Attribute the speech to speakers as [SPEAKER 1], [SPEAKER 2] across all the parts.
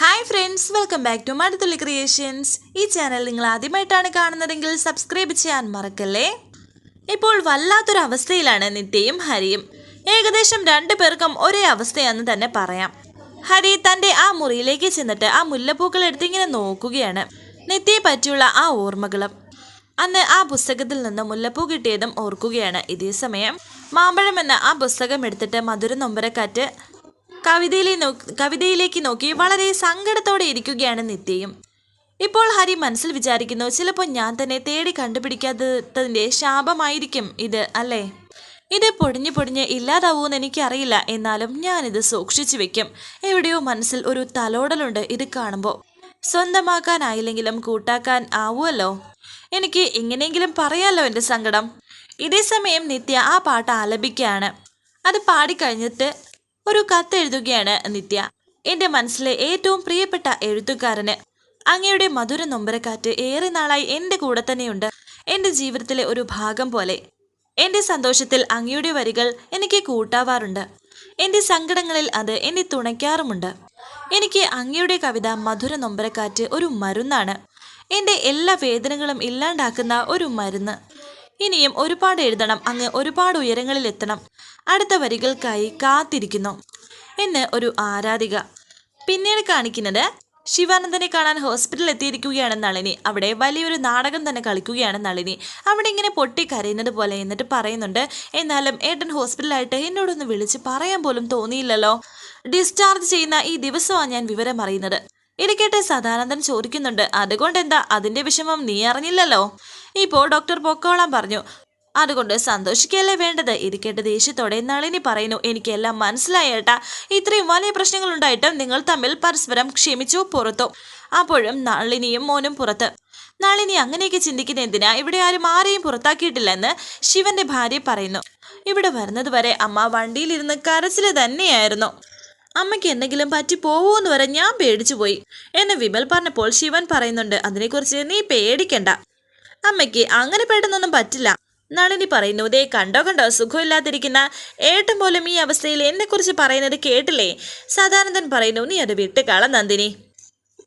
[SPEAKER 1] Hi friends welcome back to Maduthulli creations ഈ channel നിങ്ങൾ ആദ്യമായിട്ടാണ് കാണുന്നതെങ്കിൽ സബ്സ്ക്രൈബ് ചെയ്യാൻ മറക്കല്ലേ? ഇപ്പോൾ വല്ലാത്തൊരു അവസ്ഥയിലാണ് നിത്യയും ഹരിയും. ഏകദേശം രണ്ടു പേർക്കും ഒരേ അവസ്ഥയാണെന്ന് തന്നെ പറയാം. ഹരി തന്റെ ആ മുറിയിലേക്ക് ചെന്നിട്ട് ആ മുല്ലപ്പൂക്കൾ എടുത്ത് ഇങ്ങനെ നോക്കുകയാണ്. നിത്യയെ പറ്റിയുള്ള ആ ഓർമ്മകളും. അന്ന് ആ പുസ്തകത്തിൽ നിന്ന് മുല്ലപ്പൂ കിട്ടിയതും ഓർക്കുകയാണ് ഇതേ സമയം. മാമ്പഴം എന്ന ആ പുസ്തകം എടുത്തിട്ട് മധുര നൊമ്പരക്കാറ്റ് കവിതയിലെ കവിതയിലേക്ക് നോക്കി വളരെ സങ്കടത്തോടെ ഇരിക്കുകയാണ് നിത്യയും. ഇപ്പോൾ ഹരി മനസ്സിൽ വിചാരിക്കുന്നു ചിലപ്പോൾ ഞാൻ തന്നെ തേടി കണ്ടുപിടിക്കാത്തതിന്റെ ശാപമായിരിക്കും ഇത് അല്ലേ? ഇത് പൊടിഞ്ഞു പൊടിഞ്ഞ് ഇല്ലാതാവൂന്ന് എനിക്കറിയില്ല എന്നാലും ഞാനിത് സൂക്ഷിച്ചു വെക്കും. എവിടെയോ മനസ്സിൽ ഒരു തലോടലുണ്ട് ഇത് കാണുമ്പോൾ സ്വന്തമാക്കാനായില്ലെങ്കിലും കൂട്ടാക്കാൻ ആവുമല്ലോ? എനിക്ക് എങ്ങനെയെങ്കിലും പറയാലോ എന്റെ സങ്കടം? ഇതേ സമയം നിത്യ ആ പാട്ട് ആലപിക്കുകയാണ്. അത് പാടിക്കഴിഞ്ഞിട്ട് ഒരു കത്ത് എഴുതുകയാണ് നിത്യ. എന്റെ മനസ്സിലെ ഏറ്റവും പ്രിയപ്പെട്ട എഴുത്തുകാരന്. അങ്ങയുടെ മധുര നൊമ്പരക്കാറ്റ് ഏറെ നാളായി എന്റെ കൂടെ തന്നെയുണ്ട്. എന്റെ ജീവിതത്തിലെ ഒരു ഭാഗം പോലെ. എന്റെ സന്തോഷത്തിൽ അങ്ങയുടെ വരികൾ എനിക്ക് കൂട്ടാവാറുണ്ട്. എന്റെ സങ്കടങ്ങളിൽ അത് എന്നെ തുണയ്ക്കാറുമുണ്ട്. എനിക്ക് അങ്ങയുടെ കവിത മധുര നൊമ്പരക്കാറ്റ് ഒരു മരുന്നാണ്. എന്റെ എല്ലാ വേദനകളും ഇല്ലാണ്ടാക്കുന്ന ഒരു മരുന്ന്. ഇനിയും ഒരുപാട് എഴുതണം അങ്ങ് ഒരുപാട് ഉയരങ്ങളിൽ എത്തണം അടുത്ത വരികൾക്കായി കാത്തിരിക്കുന്നു. എന്ന് ഒരു ആരാധിക പിന്നീട് കാണിക്കുന്നത് ശിവാനന്ദനെ കാണാൻ ഹോസ്പിറ്റലിൽ എത്തിയിരിക്കുകയാണ് നളിനി. അവിടെ വലിയൊരു നാടകം തന്നെ കളിക്കുകയാണ് നളിനി. അവിടെ ഇങ്ങനെ പൊട്ടി കരയുന്നത് പോലെ എന്നിട്ട് പറയുന്നുണ്ട് എന്നാലും ഏട്ടൻ ഹോസ്പിറ്റലായിട്ട് എന്നോടൊന്ന് വിളിച്ച് പറയാൻ പോലും തോന്നിയില്ലല്ലോ. ഡിസ്ചാർജ് ചെയ്യുന്ന ഈ ദിവസമാണ് ഞാൻ വിവരം അറിയുന്നത്. ഇത് സദാനന്ദൻ ചോദിക്കുന്നുണ്ട് അതുകൊണ്ട് എന്താ അതിന്റെ വിഷമം നീ അറിഞ്ഞില്ലല്ലോ? ഇപ്പോൾ ഡോക്ടർ പൊക്കോളാൻ പറഞ്ഞു അതുകൊണ്ട് സന്തോഷിക്കല്ലേ വേണ്ടത്? ഇത് കേട്ട് ദേഷ്യത്തോടെ നളിനി പറയുന്നു എനിക്കെല്ലാം മനസ്സിലായേട്ടാ ഇത്രയും വലിയ പ്രശ്നങ്ങൾ ഉണ്ടായിട്ടും നിങ്ങൾ തമ്മിൽ പരസ്പരം ക്ഷമിച്ചു പുറത്തു. അപ്പോഴും നളിനിയും മോനും പുറത്ത്. നളിനി അങ്ങനെയൊക്കെ ചിന്തിക്കുന്ന എന്തിനാ? ഇവിടെ ആരും ആരെയും പുറത്താക്കിയിട്ടില്ലെന്ന് ശിവന്റെ ഭാര്യ പറയുന്നു. ഇവിടെ വരുന്നത് വരെ അമ്മ വണ്ടിയിലിരുന്ന് കരച്ചിൽ തന്നെയായിരുന്നു. അമ്മയ്ക്ക് എന്തെങ്കിലും പറ്റി പോവൂന്ന് വരെ ഞാൻ പേടിച്ചു പോയി എന്ന് വിമൽ പറഞ്ഞപ്പോൾ ശിവൻ പറയുന്നുണ്ട് അതിനെക്കുറിച്ച് നീ പേടിക്കണ്ട. അമ്മയ്ക്ക് അങ്ങനെ പെട്ടെന്നൊന്നും പറ്റില്ല. നളിനി പറയുന്നു ദേ കണ്ടോ കണ്ടോ സുഖമില്ലാതിരിക്കുന്ന ഏട്ടൻ പോലും ഈ അവസ്ഥയിൽ എന്നെക്കുറിച്ച് പറയുന്നത് കേട്ടില്ലേ? സദാനന്ദൻ പറയുന്നു നീ അത് വിട്ടുകള നന്ദിനി.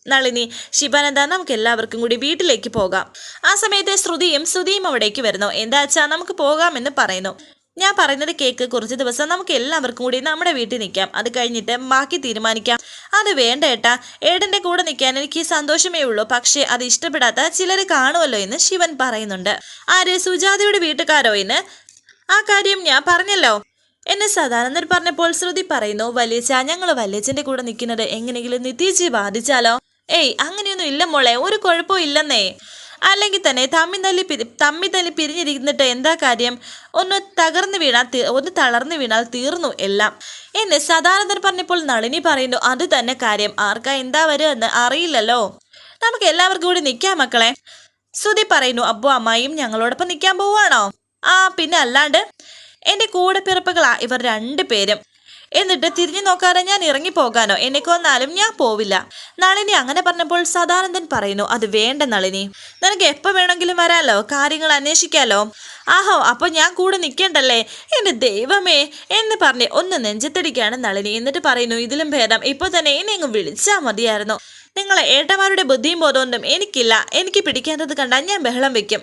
[SPEAKER 1] നളിനി ശിവാനന്ദ നമുക്ക് എല്ലാവർക്കും കൂടി വീട്ടിലേക്ക് പോകാം. ആ സമയത്തെ ശ്രുതിയും ശ്രുതിയും അവിടേക്ക് വരുന്നു. എന്താച്ചാ നമുക്ക് പോകാമെന്ന് പറയുന്നു. ഞാൻ പറയുന്നത് കേക്ക് കുറച്ച് ദിവസം നമുക്ക് എല്ലാവർക്കും കൂടി നമ്മുടെ വീട്ടിൽ നിൽക്കാം. അത് കഴിഞ്ഞിട്ട് ബാക്കി തീരുമാനിക്കാം. അത് വേണ്ട ഏട്ടാ. ഏടന്റെ കൂടെ നിൽക്കാൻ എനിക്ക് സന്തോഷമേ ഉള്ളൂ. പക്ഷേ അത് ഇഷ്ടപ്പെടാത്ത ചിലർ കാണുമല്ലോ എന്ന് ശിവൻ പറയുന്നുണ്ട്. ആര്? സുജാതയുടെ വീട്ടുകാരോ എന്ന് ആ കാര്യം ഞാൻ പറഞ്ഞല്ലോ. എന്നെ സദാനന്ദൻ പറഞ്ഞപ്പോൾ ശ്രുതി പറയുന്നു വലിയച്ച ഞങ്ങൾ വലിയച്ഛന്റെ കൂടെ നിൽക്കുന്നത് എങ്ങനെയെങ്കിലും നിത്യജി ബാധിച്ചാലോ? ഏയ് അങ്ങനെയൊന്നും ഇല്ല മോളെ. ഒരു കുഴപ്പവും ഇല്ലെന്നേ. അല്ലെങ്കിൽ തന്നെ തമ്മി തല്ലി പിരി തമ്മി തല്ലി പിരിഞ്ഞിരിക്കുന്നിട്ട് എന്താ കാര്യം? ഒന്ന് തകർന്നു വീണാൽ ഒന്ന് തളർന്നു വീണാൽ തീർന്നു എല്ലാം. എന്ന് സദാനന്ദൻ പറഞ്ഞപ്പോൾ നളിനി പറയുന്നു അത് തന്നെ കാര്യം. ആർക്കാ എന്താ വരും എന്ന് അറിയില്ലല്ലോ. നമുക്ക് എല്ലാവർക്കും കൂടി നിൽക്കാം മക്കളെ. ശ്രുതി പറയുന്നു അപ്പോ അമ്മായിയും ഞങ്ങളോടൊപ്പം നിൽക്കാൻ പോവാണോ ആ പിന്നെ അല്ലാണ്ട് എന്റെ കൂടെ പിറപ്പുകളാ ഇവർ രണ്ടു പേരും. എന്നിട്ട് തിരിഞ്ഞു നോക്കാതെ ഞാൻ ഇറങ്ങിപ്പോകാനോ എന്നെ കൊന്നാലും ഞാൻ പോവില്ല. നളിനി അങ്ങനെ പറഞ്ഞപ്പോൾ സദാനന്ദൻ പറയുന്നു അത് വേണ്ട നളിനി. നിനക്ക് എപ്പോൾ വേണമെങ്കിലും വരാലോ? കാര്യങ്ങൾ അന്വേഷിക്കാലോ? ആഹോ അപ്പൊ ഞാൻ കൂടെ നിൽക്കേണ്ടല്ലേ എന്റെ ദൈവമേ! എന്ന് പറഞ്ഞ് ഒന്ന് നെഞ്ചത്തടിക്കാണ് നളിനി. എന്നിട്ട് പറയുന്നു ഇതിലും ഭേദം. ഇപ്പോൾ തന്നെ എന്നെ അങ്ങ് വിളിച്ചാൽ മതിയായിരുന്നു. നിങ്ങളെ ഏട്ടന്മാരുടെ ബുദ്ധിയും ബോധമൊന്നും എനിക്കില്ല. എനിക്ക് പിടിക്കാത്തത് കണ്ടാൽ ഞാൻ ബഹളം വെക്കും.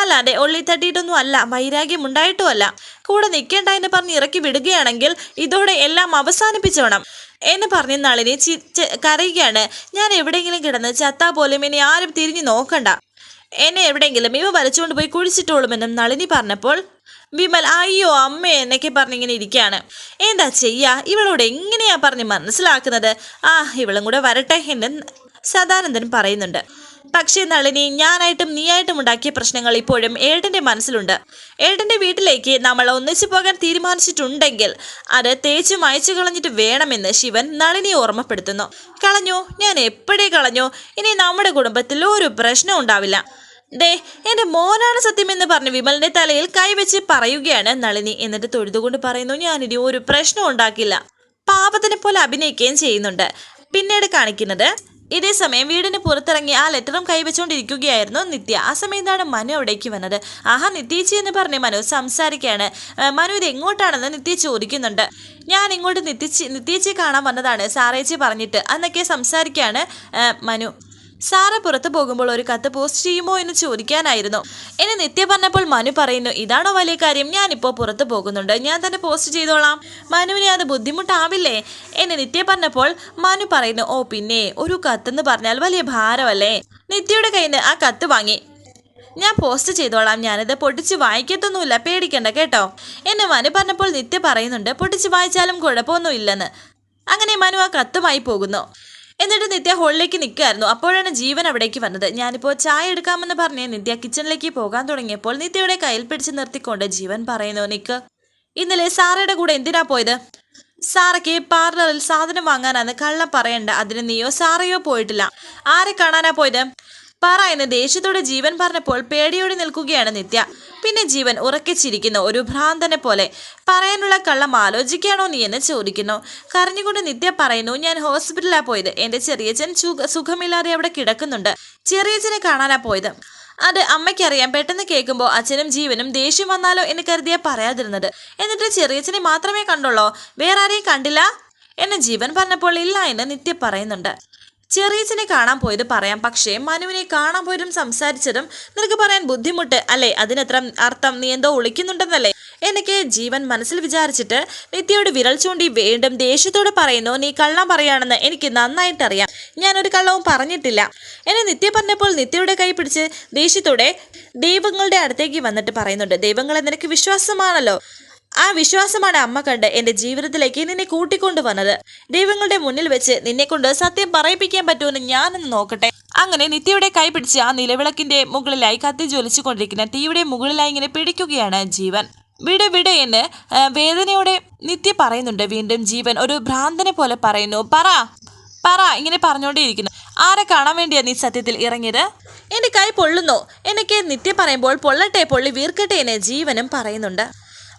[SPEAKER 1] അല്ലാതെ ഉള്ളി തട്ടിയിട്ടൊന്നും അല്ല വൈരാഗ്യം ഉണ്ടായിട്ടുമല്ല. കൂടെ നിൽക്കേണ്ട എന്ന് പറഞ്ഞ് ഇറക്കി വിടുകയാണെങ്കിൽ ഇതോടെ എല്ലാം അവസാനിപ്പിച്ചോണം എന്ന് പറഞ്ഞ് നളിനി ചി കരയുകയാണ്. ഞാൻ എവിടെയെങ്കിലും കിടന്ന് ചത്താ പോലും ഇനി ആരും തിരിഞ്ഞു നോക്കണ്ട. എന്നെ എവിടെയെങ്കിലും ഇവ വലിച്ചുകൊണ്ട് പോയി കുഴിച്ചിട്ടോളുമെന്നും നളിനി പറഞ്ഞപ്പോൾ വിമൽ അയ്യോ അമ്മ എന്നൊക്കെ പറഞ്ഞിങ്ങനെ ഇരിക്കുകയാണ്. എന്താ ചെയ്യാ? ഇവളോട് എങ്ങനെയാ പറഞ്ഞ് മനസ്സിലാക്കുന്നത്? ആ ഇവളും കൂടെ വരട്ടെ എന്ന് സദാനന്ദൻ പറയുന്നുണ്ട്. പക്ഷേ നളിനി ഞാനായിട്ടും നീയായിട്ടും ഉണ്ടാക്കിയ പ്രശ്നങ്ങൾ ഇപ്പോഴും ഏട്ടന്റെ മനസ്സിലുണ്ട്. ഏട്ടന്റെ വീട്ടിലേക്ക് നമ്മൾ ഒന്നിച്ചു പോകാൻ തീരുമാനിച്ചിട്ടുണ്ടെങ്കിൽ അത് തേച്ചു മായച്ചു കളഞ്ഞിട്ട് വേണമെന്ന് ശിവൻ നളിനിയെ ഓർമ്മപ്പെടുത്തുന്നു. കളഞ്ഞു? ഞാൻ എപ്പോഴേ കളഞ്ഞു? ഇനി നമ്മുടെ കുടുംബത്തിൽ ഒരു പ്രശ്നം ഉണ്ടാവില്ല. ദേ എന്റെ മോനാണ് സത്യമെന്ന് പറഞ്ഞ് വിമലിന്റെ തലയിൽ കൈവച്ച് പറയുകയാണ് നളിനി. എന്നിട്ട് തൊഴുതുകൊണ്ട് പറയുന്നു ഞാനിനി ഒരു പ്രശ്നം ഉണ്ടാക്കില്ല. പാപത്തിനെ പോലെ അഭിനയിക്കുകയും ചെയ്യുന്നുണ്ട്. പിന്നീട് കാണിക്കുന്നത് ഇതേ സമയം വീടിന് പുറത്തിറങ്ങി ആ ലെറ്ററും കൈവച്ചുകൊണ്ടിരിക്കുകയായിരുന്നു നിത്യ. ആ സമയത്താണ് മനു അവിടേക്ക് വന്നത്. ആഹാ നിത്യേച്ചി എന്ന് പറഞ്ഞ് മനു സംസാരിക്കുകയാണ്. മനു ഇത് എങ്ങോട്ടാണെന്ന് നിത്യ ചോദിക്കുന്നുണ്ട്. ഞാൻ ഇങ്ങോട്ട് നിത്യച്ചി നിത്യേച്ചി കാണാൻ വന്നതാണ് സാറേച്ചി പറഞ്ഞിട്ട്. എന്നൊക്കെ സംസാരിക്കുകയാണ് മനു. സാറ് പുറത്തു പോകുമ്പോൾ ഒരു കത്ത് പോസ്റ്റ് ചെയ്യുമോ എന്ന് ചോദിക്കാനായിരുന്നു. എന്നെ നിത്യ പറഞ്ഞപ്പോൾ മനു പറയുന്നു ഇതാണോ വലിയ കാര്യം? ഞാനിപ്പോൾ പുറത്തു പോകുന്നുണ്ട്. ഞാൻ തന്നെ പോസ്റ്റ് ചെയ്തോളാം. മനുവിനെ അത് ബുദ്ധിമുട്ടാവില്ലേ? എന്നെ നിത്യ പറഞ്ഞപ്പോൾ മനു പറയുന്നു ഓ പിന്നെ ഒരു കത്തെന്ന് പറഞ്ഞാൽ വലിയ ഭാരമല്ലേ? നിത്യയുടെ കയ്യിൽ നിന്ന് ആ കത്ത് വാങ്ങി. ഞാൻ പോസ്റ്റ് ചെയ്തോളാം. ഞാനിത് പൊട്ടിച്ച് വായിക്കത്തൊന്നുമില്ല. പേടിക്കണ്ട കേട്ടോ? എന്നെ മനു പറഞ്ഞപ്പോൾ നിത്യ പറയുന്നുണ്ട് പൊട്ടിച്ച് വായിച്ചാലും കുഴപ്പമൊന്നുമില്ലെന്ന്. അങ്ങനെ മനു ആ കത്തുമായി പോകുന്നു. എന്നിട്ട് നിത്യ ഹോളിലേക്ക് നിൽക്കുകയായിരുന്നു അപ്പോഴാണ് ജീവൻ അവിടേക്ക് വന്നത്. ഞാനിപ്പോൾ ചായ എടുക്കാമെന്ന് പറഞ്ഞ് നിത്യ കിച്ചണിലേക്ക് പോകാൻ തുടങ്ങിയപ്പോൾ നിത്യയുടെ കയ്യിൽ പിടിച്ച് നിർത്തിക്കൊണ്ട് ജീവൻ പറയുന്നു നിക്ക് ഇന്നലെ സാറയുടെ കൂടെ എന്തിനാ പോയത്? സാറയ്ക്ക് പാർലറിൽ സാധനം വാങ്ങാനാന്ന് കള്ളം പറയണ്ട. അതിന് നീയോ സാറയോ പോയിട്ടില്ല. ആരെ കാണാനാ പോയത്? പറ എന്ന് ദേഷ്യത്തോടെ ജീവൻ പറഞ്ഞപ്പോൾ പേടിയോടെ നിൽക്കുകയാണ് നിത്യ. പിന്നെ ജീവൻ ഉറക്കിച്ചിരിക്കുന്ന ഒരു ഭ്രാന്തനെ പോലെ പറയാനുള്ള കള്ളം ആലോചിക്കുകയാണോ നീ എന്ന് ചോദിക്കുന്നു. കരഞ്ഞുകൊണ്ട് നിത്യ പറയുന്നു ഞാൻ ഹോസ്പിറ്റലിലാണ് പോയത്. എന്റെ ചെറിയച്ചൻ സുഖ സുഖമില്ലാതെ അവിടെ കിടക്കുന്നുണ്ട്. ചെറിയച്ചനെ കാണാനാ പോയത്. അത് അമ്മയ്ക്കറിയാം. പെട്ടെന്ന് കേൾക്കുമ്പോൾ അച്ഛനും ജീവനും ദേഷ്യം വന്നാലോ എന്ന് കരുതിയാ പറയാതിരുന്നത്. എന്നിട്ട് ചെറിയച്ഛനെ മാത്രമേ കണ്ടുള്ളോ? വേറെ ആരെയും കണ്ടില്ല? എന്ന് ജീവൻ പറഞ്ഞപ്പോൾ ഇല്ല എന്ന് നിത്യ പറയുന്നുണ്ട്. ചെറിയച്ഛനെ കാണാൻ പോയത് പറയാം. പക്ഷേ മനുവിനെ കാണാൻ പോയതും സംസാരിച്ചതും നിനക്ക് പറയാൻ ബുദ്ധിമുട്ട് അല്ലേ? അതിനത്ര അർത്ഥം നീ എന്തോ ഒളിക്കുന്നുണ്ടെന്നല്ലേ? എനിക്ക് ജീവൻ മനസ്സിൽ വിചാരിച്ചിട്ട് നിത്യയോട് വിരൽ ചൂണ്ടി വീണ്ടും ദേഷ്യത്തോടെ പറയുന്നു നീ കള്ളം പറയാണെന്ന് എനിക്ക് നന്നായിട്ടറിയാം. ഞാനൊരു കള്ളവും പറഞ്ഞിട്ടില്ല. എന്നെ നിത്യ പറഞ്ഞപ്പോൾ നിത്യയുടെ കൈ പിടിച്ച് ദേഷ്യത്തോടെ ദൈവങ്ങളുടെ അടുത്തേക്ക് വന്നിട്ട് പറയുന്നുണ്ട്. ദൈവങ്ങളെ നിനക്ക് വിശ്വാസമാണല്ലോ. ആ വിശ്വാസമാണ് അമ്മ കണ്ട് എന്റെ ജീവിതത്തിലേക്ക് നിന്നെ കൂട്ടിക്കൊണ്ടു വന്നത് ദൈവങ്ങളുടെ മുന്നിൽ വെച്ച് നിന്നെക്കൊണ്ട് സത്യം പറയിപ്പിക്കാൻ പറ്റുമെന്ന് ഞാനൊന്ന് നോക്കട്ടെ. അങ്ങനെ നിത്യയുടെ കൈ പിടിച്ച് ആ നിലവിളക്കിന്റെ മുകളിലായി കത്തി ജ്വലിച്ചുകൊണ്ടിരിക്കുന്ന തീയുടെ മുകളിലായി ഇങ്ങനെ പിടിക്കുകയാണ് ജീവൻ. വിട വിട എന്ന് വേദനയോടെ നിത്യ പറയുന്നുണ്ട്. വീണ്ടും ജീവൻ ഒരു ഭ്രാന്തനെ പോലെ പറയുന്നു. പറ പറ ഇങ്ങനെ പറഞ്ഞുകൊണ്ടേയിരിക്കുന്നു. ആരെ കാണാൻ വേണ്ടിയാ നീ സത്യത്തിൽ ഇറങ്ങിയത്? എന്റെ കൈ പൊള്ളുന്നു. എനിക്ക് നിത്യ പറയുമ്പോൾ പൊള്ളട്ടെ പൊള്ളി വീർക്കട്ടെ എന്ന് ജീവനും പറയുന്നുണ്ട്.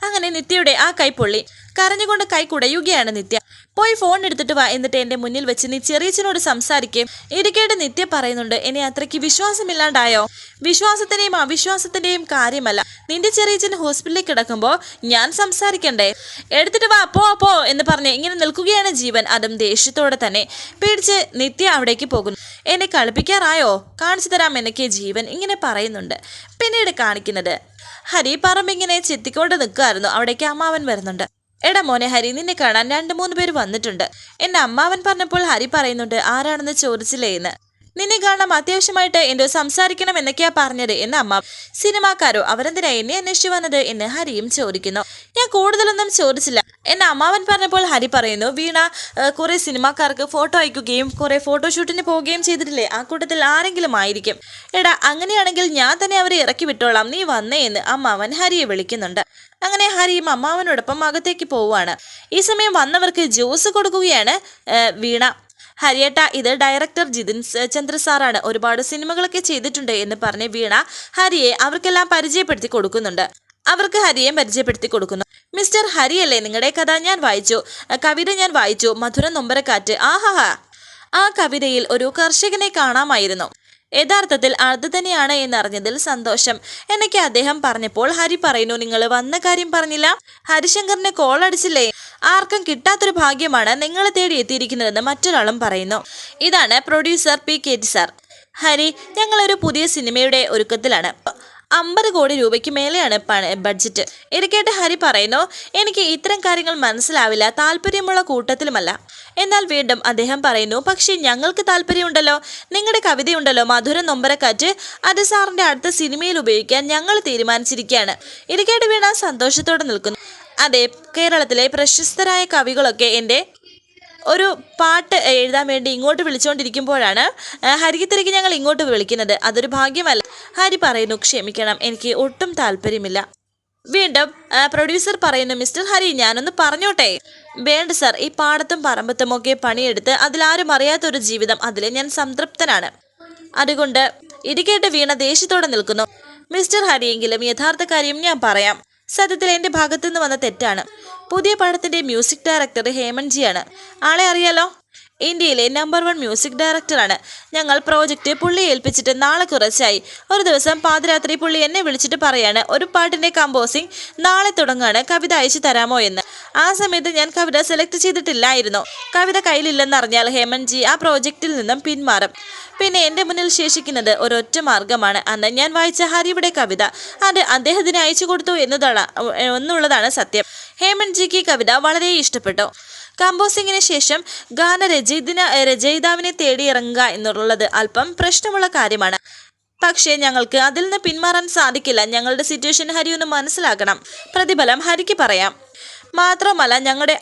[SPEAKER 1] അങ്ങനെ നിത്യയുടെ ആ കൈ പൊള്ളി കരഞ്ഞുകൊണ്ട് കൈ കുടയുകയാണ് നിത്യ. പോയി ഫോൺ എടുത്തിട്ട് വാ എന്നിട്ട് എന്റെ മുന്നിൽ വെച്ച് നീ ചെറിയച്ചനോട് സംസാരിക്കുകയും ഇരിക്കേണ്ട നിത്യ പറയുന്നുണ്ട് എന്നെ അത്രയ്ക്ക് വിശ്വാസമില്ലാണ്ടായോ? വിശ്വാസത്തിന്റെയും അവിശ്വാസത്തിന്റെയും കാര്യമല്ല. നിന്റെ ചെറിയച്ചൻ ഹോസ്പിറ്റലിൽ കിടക്കുമ്പോൾ ഞാൻ സംസാരിക്കണ്ടേ? എടുത്തിട്ട് വാ പോ പോ എന്ന് പറഞ്ഞ് ഇങ്ങനെ നിൽക്കുകയാണ് ജീവൻ. അതും ദേഷ്യത്തോടെ തന്നെ പേടിച്ച് നിത്യ അവിടേക്ക് പോകുന്നു. എന്നെ കളിപ്പിക്കാറായോ? കാണിച്ചു തരാം എന്നൊക്കെ ജീവൻ ഇങ്ങനെ പറയുന്നുണ്ട്. പിന്നീട് കാണിക്കുന്നത് ഹരി പറമ്പിങ്ങനെ ചെത്തിക്കൊണ്ട് നിൽക്കുമായിരുന്നു അവിടേക്ക് അമ്മാവൻ വരുന്നുണ്ട്. എടാ മോനെ ഹരി നിന്നെ കാണാൻ രണ്ട് മൂന്ന് പേര് വന്നിട്ടുണ്ട്. എന്റെ അമ്മാവൻ പറഞ്ഞപ്പോൾ ഹരി പറയുന്നുണ്ട് ആരാണെന്ന് ചോദിച്ചില്ലേ എന്ന്. നിന്നെ കാണാൻ അത്യാവശ്യമായിട്ട് എന്തോ സംസാരിക്കണം എന്നൊക്കെയാ പറഞ്ഞത് എന്ന് അമ്മ സിനിമാക്കാരോ അവരെന്തിനാ എന്നെ അന്വേഷിച്ചു വന്നത് എന്ന് ഹരിയും ചോദിക്കുന്നു. ഞാൻ കൂടുതലൊന്നും ചോദിച്ചില്ല. എന്നെ അമ്മാവൻ പറഞ്ഞപ്പോൾ ഹരി പറയുന്നു വീണ കുറെ സിനിമാക്കാർക്ക് ഫോട്ടോ അയക്കുകയും കുറെ ഫോട്ടോഷൂട്ടിന് പോവുകയും ചെയ്തിട്ടില്ലേ? ആ കൂട്ടത്തിൽ ആരെങ്കിലും ആയിരിക്കും. എടാ അങ്ങനെയാണെങ്കിൽ ഞാൻ തന്നെ അവരെ ഇറക്കി വിട്ടോളാം. നീ വന്നേ എന്ന് അമ്മാവൻ ഹരിയെ വിളിക്കുന്നുണ്ട്. അങ്ങനെ ഹരിയും അമ്മാവനോടൊപ്പം അകത്തേക്ക് പോവുകയാണ് ഈ സമയം വന്നവർക്ക് ജ്യൂസ് കൊടുക്കുകയാണ് വീണ. ഹരിയേട്ട ഇത് ഡയറക്ടർ ജിതിൻ ചന്ദ്ര സാറാണ്. ഒരുപാട് സിനിമകളൊക്കെ ചെയ്തിട്ടുണ്ട് എന്ന് പറഞ്ഞ് വീണ ഹരിയെ അവർക്കെല്ലാം പരിചയപ്പെടുത്തി കൊടുക്കുന്നുണ്ട്. അവർക്ക് ഹരിയെ പരിചയപ്പെടുത്തി കൊടുക്കുന്നു. മിസ്റ്റർ ഹരിയല്ലേ നിങ്ങളുടെ കഥ? ഞാൻ വായിച്ചു. കവിത ഞാൻ വായിച്ചു. മധുര നൊമ്പരക്കാറ്റ്. ആഹാഹാ. ആ കവിതയിൽ ഒരു കർഷകനെ കാണാമായിരുന്നു. യഥാർത്ഥത്തിൽ അത് തന്നെയാണ് എന്നറിഞ്ഞതിൽ സന്തോഷം. എനിക്ക് അദ്ദേഹം പറഞ്ഞപ്പോൾ ഹരി പറയുന്നു നിങ്ങൾ വന്ന കാര്യം പറഞ്ഞില്ല? ഹരിശങ്കറിന് കോൾ അടിച്ചില്ലേ? ആർക്കും കിട്ടാത്തൊരു ഭാഗ്യമാണ് നിങ്ങളെ തേടി എത്തിയിരിക്കുന്നതെന്ന് മറ്റൊരാളും പറയുന്നു. ഇതാണ് producer P K T sir Hari ഞങ്ങളൊരു പുതിയ സിനിമയുടെ ഒരുക്കത്തിലാണ്. അമ്പത് കോടി രൂപയ്ക്ക് മേലെയാണ് ബഡ്ജറ്റ് ഇരിക്കേട്ട് ഹരി പറയുന്നു എനിക്ക് ഇത്തരം കാര്യങ്ങൾ മനസ്സിലാവില്ല താല്പര്യമുള്ള കൂട്ടത്തിലുമല്ല. എന്നാൽ വീണ്ടും അദ്ദേഹം പറയുന്നു പക്ഷേ ഞങ്ങൾക്ക് താല്പര്യമുണ്ടല്ലോ നിങ്ങളുടെ കവിതയുണ്ടല്ലോ മധുര നൊമ്പരക്കാറ്റ്. അത് സാറിന്റെ അടുത്ത സിനിമയിൽ ഉപയോഗിക്കാൻ ഞങ്ങൾ തീരുമാനിച്ചിരിക്കുകയാണ്. ഇരിക്കേട്ട് വീണ സന്തോഷത്തോടെ നിൽക്കുന്നു. അതെ കേരളത്തിലെ പ്രശസ്തരായ കവികളൊക്കെ എന്റെ ഒരു പാട്ട് എഴുതാൻ വേണ്ടി ഇങ്ങോട്ട് വിളിച്ചുകൊണ്ടിരിക്കുമ്പോഴാണ് ഹരിക്ക് ഞങ്ങൾ ഇങ്ങോട്ട് വിളിക്കുന്നത്. അതൊരു ഭാഗ്യമല്ല. ഹരി പറയുന്നു ക്ഷമിക്കണം എനിക്ക് ഒട്ടും താല്പര്യമില്ല. വീണ്ടും പ്രൊഡ്യൂസർ പറയുന്നു മിസ്റ്റർ ഹരി ഞാനൊന്ന് പറഞ്ഞോട്ടെ? വേണ്ട സർ. ഈ പാടത്തും പറമ്പത്തും ഒക്കെ പണിയെടുത്ത് അതിലാരും അറിയാത്തൊരു ജീവിതം. അതിൽ ഞാൻ സംതൃപ്തനാണ്. അതുകൊണ്ട് ഇരിക്കേട്ട് വീണ ദേഷ്യത്തോടെ നിൽക്കുന്നു. മിസ്റ്റർ ഹരിയെങ്കിലും യഥാർത്ഥ കാര്യം ഞാൻ പറയാം. സത്യത്തിൽ എന്റെ ഭാഗത്തുനിന്ന് വന്ന തെറ്റാണ്. പുതിയ പടത്തിന്റെ മ്യൂസിക് ഡയറക്ടർ ഹേമൻജിയാണ്. ആളെ അറിയാലോ? ഇന്ത്യയിലെ നമ്പർ വൺ മ്യൂസിക് ഡയറക്ടറാണ് ഞങ്ങൾ പ്രോജക്റ്റ് പുള്ളി ഏൽപ്പിച്ചിട്ട് നാളെ കുറച്ചായി. ഒരു ദിവസം പാതിരാത്രി പുള്ളി എന്നെ വിളിച്ചിട്ട് പറയാണ് ഒരു പാട്ടിന്റെ കമ്പോസിംഗ് നാളെ തുടങ്ങാണ് കവിത അയച്ചു തരാമോ എന്ന്. ആ സമയത്ത് ഞാൻ കവിത സെലക്ട് ചെയ്തിട്ടില്ലായിരുന്നു. കവിത കയ്യിലില്ലെന്നറിഞ്ഞാൽ ഹേമൻജി ആ പ്രോജക്റ്റിൽ നിന്നും പിന്മാറും. പിന്നെ എന്റെ മുന്നിൽ ശേഷിക്കുന്നത് ഒരൊറ്റ മാർഗമാണ്. അന്ന് ഞാൻ വായിച്ച ഹരിയുടെ കവിത അത് അദ്ദേഹത്തിന് അയച്ചു കൊടുത്തു എന്നതാണ് എന്നുള്ളതാണ് സത്യം. ഹേമൻജിക്ക് കവിത വളരെ ഇഷ്ടപ്പെട്ടു. കമ്പോസിങ്ങിന് ശേഷം ഗാനരചയിതിന രചയിതാവിനെ തേടി ഇറങ്ങുക എന്നുള്ളത് അല്പം പ്രശ്നമുള്ള കാര്യമാണ്. പക്ഷേ ഞങ്ങൾക്ക് അതിൽ നിന്ന് പിന്മാറാൻ സാധിക്കില്ല. ഞങ്ങളുടെ സിറ്റുവേഷൻ ഹരി ഒന്ന് മനസ്സിലാക്കണം. പ്രതിഫലം ഹരിക്ക് പറയാം. മാത്രമല്ല ഞങ്ങളുടെ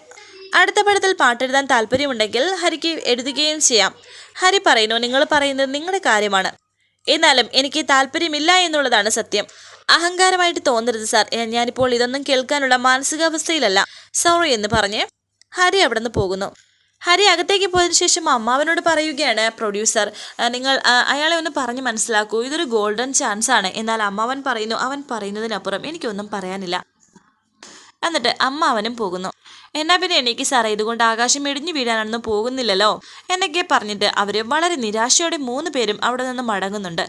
[SPEAKER 1] അടുത്ത പടത്തിൽ പാട്ടെഴുതാൻ താല്പര്യമുണ്ടെങ്കിൽ ഹരിക്ക് എഴുതുകയും ചെയ്യാം. ഹരി പറയുന്നു നിങ്ങൾ പറയുന്നത് നിങ്ങളുടെ കാര്യമാണ്. എന്നാലും എനിക്ക് താല്പര്യമില്ല എന്നുള്ളതാണ് സത്യം. അഹങ്കാരമായിട്ട് തോന്നരുത് സാർ. ഞാനിപ്പോൾ ഇതൊന്നും കേൾക്കാനുള്ള മാനസികാവസ്ഥയിലല്ല. സോറി എന്ന് പറഞ്ഞ് ഹരി അവിടെ നിന്ന് പോകുന്നു. ഹരി അകത്തേക്ക് പോയതിനു ശേഷം അമ്മാവനോട് പറയുകയാണ് പ്രൊഡ്യൂസർ നിങ്ങൾ അയാളെ ഒന്ന് പറഞ്ഞ് മനസ്സിലാക്കൂ. ഇതൊരു ഗോൾഡൻ ചാൻസ് ആണ്. എന്നാൽ അമ്മാവൻ പറയുന്നു അവൻ പറയുന്നതിനപ്പുറം എനിക്കൊന്നും പറയാനില്ല എന്നിട്ട് അമ്മ അവനും പോകുന്നു. എന്നാ പിന്നെ എനിക്ക് സാറേ ഇതുകൊണ്ട് ആകാശം ഇടിഞ്ഞു വീഴാനൊന്നും പോകുന്നില്ലല്ലോ എന്നൊക്കെ പറഞ്ഞിട്ട് അവർ വളരെ നിരാശയോടെ മൂന്ന് പേരും അവിടെ നിന്ന് മടങ്ങുന്നുണ്ട്.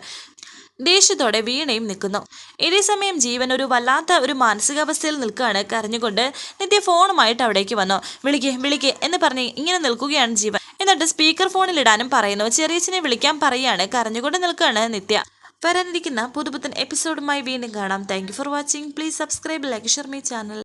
[SPEAKER 1] ദേഷ്യത്തോടെ വീണയും നിൽക്കുന്നു. ഇതേ സമയം ജീവൻ ഒരു വല്ലാത്ത ഒരു മാനസികാവസ്ഥയിൽ നിൽക്കുകയാണ് കരഞ്ഞുകൊണ്ട് നിത്യ ഫോണുമായിട്ട് അവിടേക്ക് വന്നു. വിളിക്ക് വിളിക്ക് എന്ന് പറഞ്ഞ് ഇങ്ങനെ നിൽക്കുകയാണ് ജീവൻ. എന്നിട്ട് സ്പീക്കർ ഫോണിലിടാനും പറയുന്നു. ചെറിയച്ഛനെ വിളിക്കാൻ പറയുകയാണ് കരഞ്ഞുകൊണ്ട് നിൽക്കുകയാണ് നിത്യ. വരാനിരിക്കുന്ന പുതുപുത്തൻ എപ്പിസോഡുമായി വീണ്ടും കാണാം. Thank for watching please subscribe like share my channel